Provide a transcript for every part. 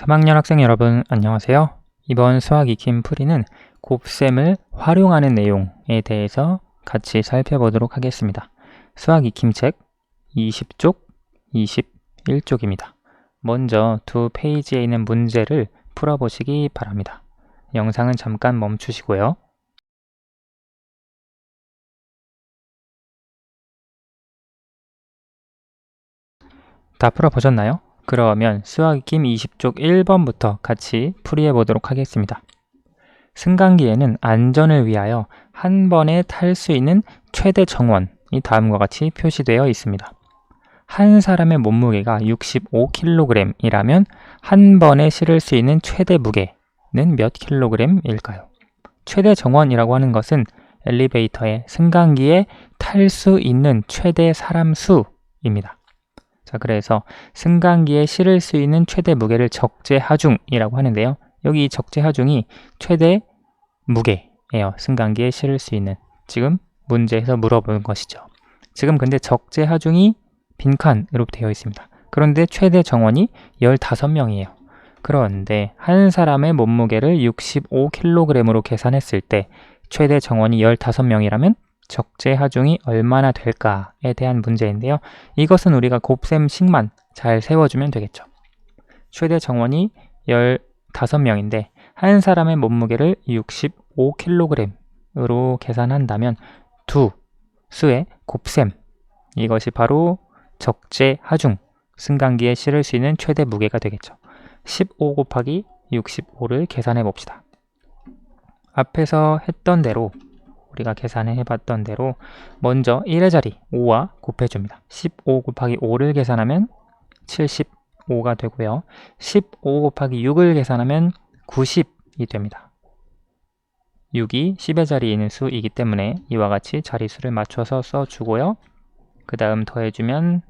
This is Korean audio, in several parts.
3학년 학생 여러분 안녕하세요. 이번 수학 익힘 풀이는 곱셈을 활용하는 내용에 대해서 같이 살펴보도록 하겠습니다. 수학 익힘책 20쪽, 21쪽입니다. 먼저 두 페이지에 있는 문제를 풀어보시기 바랍니다. 영상은 잠깐 멈추시고요. 다 풀어보셨나요? 그러면 수학익힘 20쪽 1번부터 같이 풀이해 보도록 하겠습니다. 승강기에는 안전을 위하여 한 번에 탈 수 있는 최대 정원이 다음과 같이 표시되어 있습니다. 한 사람의 몸무게가 65kg이라면 한 번에 실을 수 있는 최대 무게는 몇 kg일까요? 최대 정원이라고 하는 것은 엘리베이터의 승강기에 탈 수 있는 최대 사람 수입니다. 자, 그래서 승강기에 실을 수 있는 최대 무게를 적재 하중이라고 하는데요. 여기 적재 하중이 최대 무게예요. 승강기에 실을 수 있는. 지금 문제에서 물어보는 것이죠. 지금 근데 적재 하중이 빈칸으로 되어 있습니다. 그런데 최대 정원이 15명이에요. 그런데 한 사람의 몸무게를 65kg으로 계산했을 때 최대 정원이 15명이라면 적재 하중이 얼마나 될까에 대한 문제인데요. 이것은 우리가 곱셈식만 잘 세워주면 되겠죠. 최대 정원이 15명인데 한 사람의 몸무게를 65kg으로 계산한다면 두 수의 곱셈 이것이 바로 적재 하중 승강기에 실을 수 있는 최대 무게가 되겠죠. 15 곱하기 65를 계산해 봅시다. 앞에서 했던 대로 우리가 계산해 봤던 대로 먼저 1의 자리 5와 곱해줍니다. 15 곱하기 5를 계산하면 75가 되고요. 15 곱하기 6을 계산하면 90이 됩니다. 6이 10의 자리에 있는 수이기 때문에 이와 같이 자리수를 맞춰서 써주고요. 그 다음 더해주면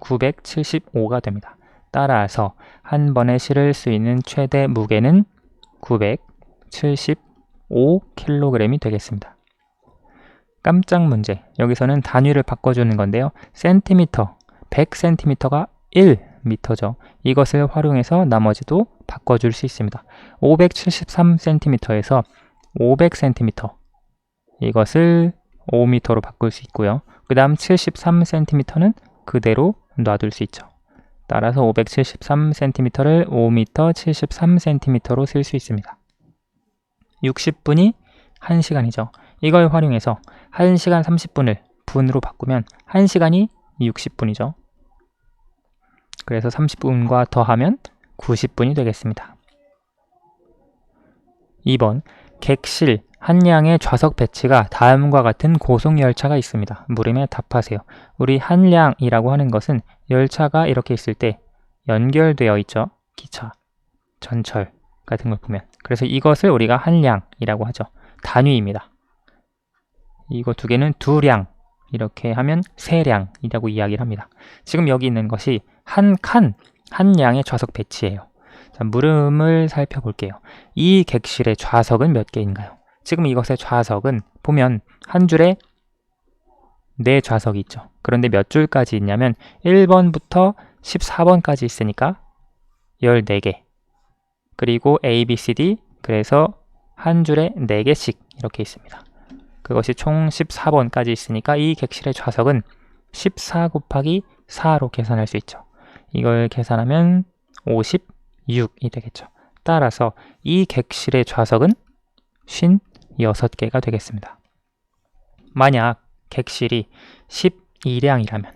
975가 됩니다. 따라서 한 번에 실을 수 있는 최대 무게는 970 5kg이 되겠습니다. 깜짝 문제. 여기서는 단위를 바꿔주는 건데요. 센티미터, 100cm가 1m죠. 이것을 활용해서 나머지도 바꿔줄 수 있습니다. 573cm에서 500cm 이것을 5m로 바꿀 수 있고요. 그 다음 73cm는 그대로 놔둘 수 있죠. 따라서 573cm를 5m 73cm로 쓸 수 있습니다. 60분이 1시간이죠. 이걸 활용해서 1시간 30분을 분으로 바꾸면 1시간이 60분이죠. 그래서 30분과 더하면 90분이 되겠습니다. 2번 객실 한량의 좌석 배치가 다음과 같은 고속열차가 있습니다. 물음에 답하세요. 우리 한량이라고 하는 것은 열차가 이렇게 있을 때 연결되어 있죠. 기차, 전철, 같은 걸 보면 그래서 이것을 우리가 한량이라고 하죠. 단위입니다. 이거 두 개는 두량 이렇게 하면 세량이라고 이야기를 합니다. 지금 여기 있는 것이 한 칸, 한 양의 좌석 배치예요. 자, 물음을 살펴볼게요. 이 객실의 좌석은 몇 개인가요? 지금 이것의 좌석은 보면 한 줄에 네 좌석이 있죠. 그런데 몇 줄까지 있냐면 1번부터 14번까지 있으니까 14개. 그리고 A, B, C, D 그래서 한 줄에 4개씩 이렇게 있습니다. 그것이 총 14번까지 있으니까 이 객실의 좌석은 14 곱하기 4로 계산할 수 있죠. 이걸 계산하면 56이 되겠죠. 따라서 이 객실의 좌석은 56개가 되겠습니다. 만약 객실이 12량이라면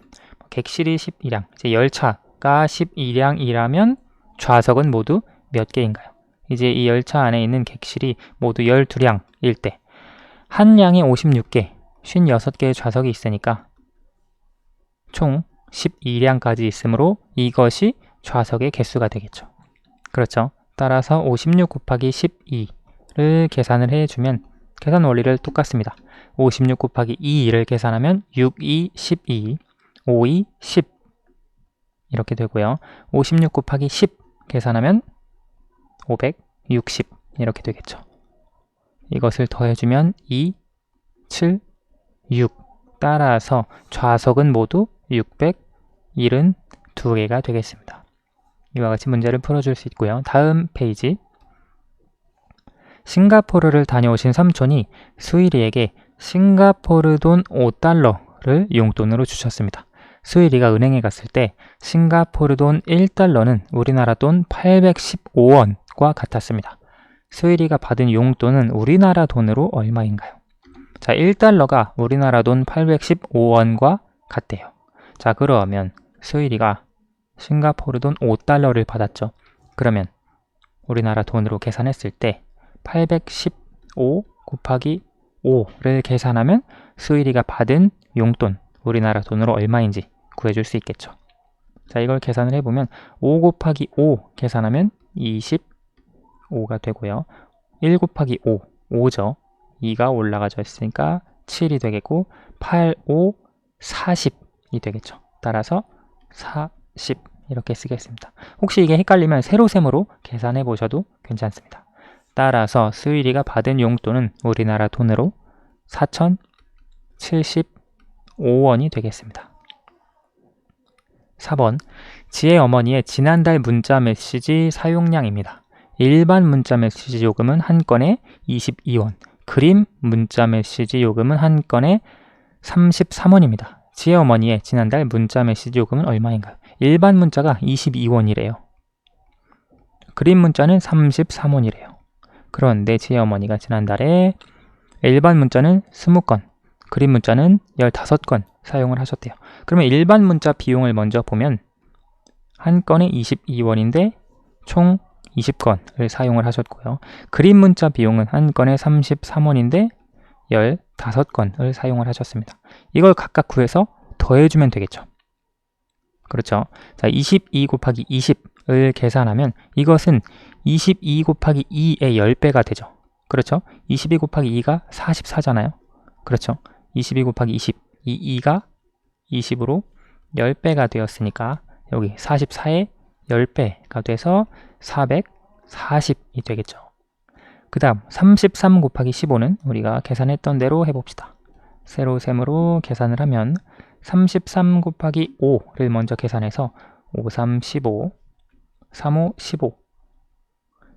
객실이 12량, 이제 열차가 12량이라면 좌석은 모두 몇 개인가요? 이제 이 열차 안에 있는 객실이 모두 12량일 때, 한 량에 56개, 56개의 좌석이 있으니까 총 12량까지 있으므로 이것이 좌석의 개수가 되겠죠. 그렇죠. 따라서 56 곱하기 12를 계산을 해주면 계산 원리를 똑같습니다. 56 곱하기 2를 계산하면 6, 2, 12, 5, 2, 10 이렇게 되고요. 56 곱하기 10 계산하면 560 이렇게 되겠죠. 이것을 더해주면 2, 7, 6 따라서 좌석은 모두 672개가 되겠습니다. 이와 같이 문제를 풀어줄 수 있고요. 다음 페이지. 싱가포르를 다녀오신 삼촌이 수일이에게 싱가포르 돈 5달러를 용돈으로 주셨습니다. 수일이가 은행에 갔을 때 싱가포르 돈 1달러는 우리나라 돈 815원 과 같았습니다. 수일이가 받은 용돈은 우리나라 돈으로 얼마인가요? 자, 1달러가 우리나라 돈 815원과 같대요. 자, 그러면 수일이가 싱가포르 돈 5달러를 받았죠. 그러면 우리나라 돈으로 계산했을 때 815 곱하기 5를 계산하면 수일이가 받은 용돈 우리나라 돈으로 얼마인지 구해줄 수 있겠죠. 자, 이걸 계산을 해보면 5 곱하기 5 계산하면 25가 되고요. 1 곱하기 5, 5죠. 2가 올라가져 있으니까 7이 되겠고 8, 5, 40이 되겠죠. 따라서 40 이렇게 쓰겠습니다. 혹시 이게 헷갈리면 세로셈으로 계산해 보셔도 괜찮습니다. 따라서 수일이가 받은 용돈은 우리나라 돈으로 4,075원이 되겠습니다. 4번 지혜 어머니의 지난달 문자 메시지 사용량입니다. 일반 문자 메시지 요금은 한 건에 22원, 그림 문자 메시지 요금은 한 건에 33원입니다. 지혜 어머니의 지난달 문자 메시지 요금은 얼마인가요? 일반 문자가 22원이래요. 그림 문자는 33원이래요. 그런데 지혜 어머니가 지난달에 일반 문자는 20건, 그림 문자는 15건 사용을 하셨대요. 그러면 일반 문자 비용을 먼저 보면 한 건에 22원인데 총 20건을 사용을 하셨고요. 그림 문자 비용은 한 건에 33원인데 15건을 사용을 하셨습니다. 이걸 각각 구해서 더해주면 되겠죠. 그렇죠. 자, 22 곱하기 20을 계산하면 이것은 22 곱하기 2의 10배가 되죠. 그렇죠. 22 곱하기 2가 44잖아요. 그렇죠. 22 곱하기 20, 이 2가 20으로 10배가 되었으니까 여기 44의 10배가 돼서 440이 되겠죠. 그 다음 33 곱하기 15는 우리가 계산했던 대로 해봅시다. 세로셈으로 계산을 하면 33 곱하기 5를 먼저 계산해서 5, 3, 15, 3, 5, 15.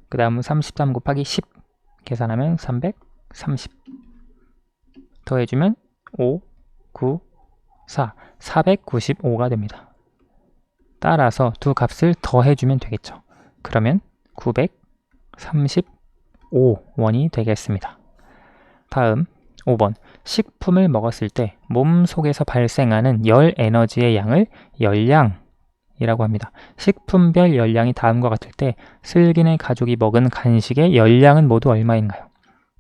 그 다음 33 곱하기 10 계산하면 330. 더해주면 5, 9, 4, 495가 됩니다. 따라서 두 값을 더해주면 되겠죠. 그러면 935원이 되겠습니다. 다음 5번 식품을 먹었을 때 몸 속에서 발생하는 열 에너지의 양을 열량이라고 합니다. 식품별 열량이 다음과 같을 때 슬기네 가족이 먹은 간식의 열량은 모두 얼마인가요?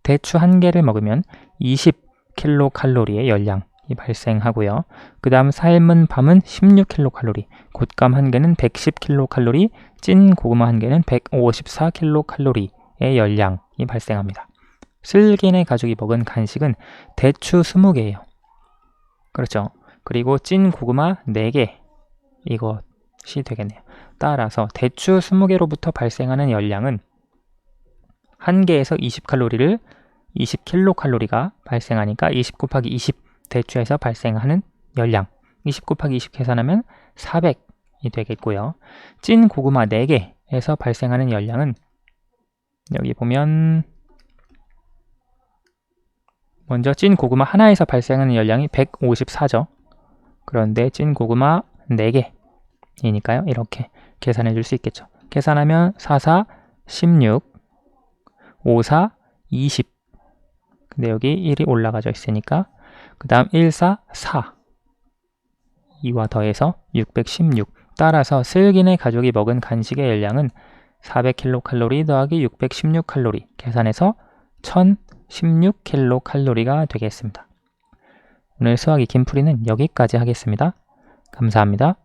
대추 한 개를 먹으면 20 킬로칼로리의 열량이 발생하고요. 그 다음 삶은 밤은 16킬로칼로리, 곶감 한 개는 110킬로칼로리, 찐 고구마 한 개는 154킬로칼로리의 열량이 발생합니다. 슬기네 가족이 먹은 간식은 대추 20개예요. 그렇죠. 그리고 찐 고구마 4개 이것이 되겠네요. 따라서 대추 20개로부터 발생하는 열량은 1개에서 20칼로리를 20킬로칼로리가 발생하니까 20 곱하기 20 대추에서 발생하는 열량 20 곱하기 20 계산하면 400이 되겠고요. 찐 고구마 4개에서 발생하는 열량은 여기 보면 먼저 찐 고구마 하나에서 발생하는 열량이 154죠. 그런데 찐 고구마 4개이니까요. 이렇게 계산해 줄 수 있겠죠. 계산하면 44, 16, 54, 20. 근데 여기 1이 올라가져 있으니까 그 다음 1, 4, 4. 2와 더해서 616. 따라서 슬기네 가족이 먹은 간식의 열량은 400kcal 더하기 616칼로리 계산해서 1000 16킬로칼로리가 되겠습니다. 오늘 수학 익힘풀이는 여기까지 하겠습니다. 감사합니다.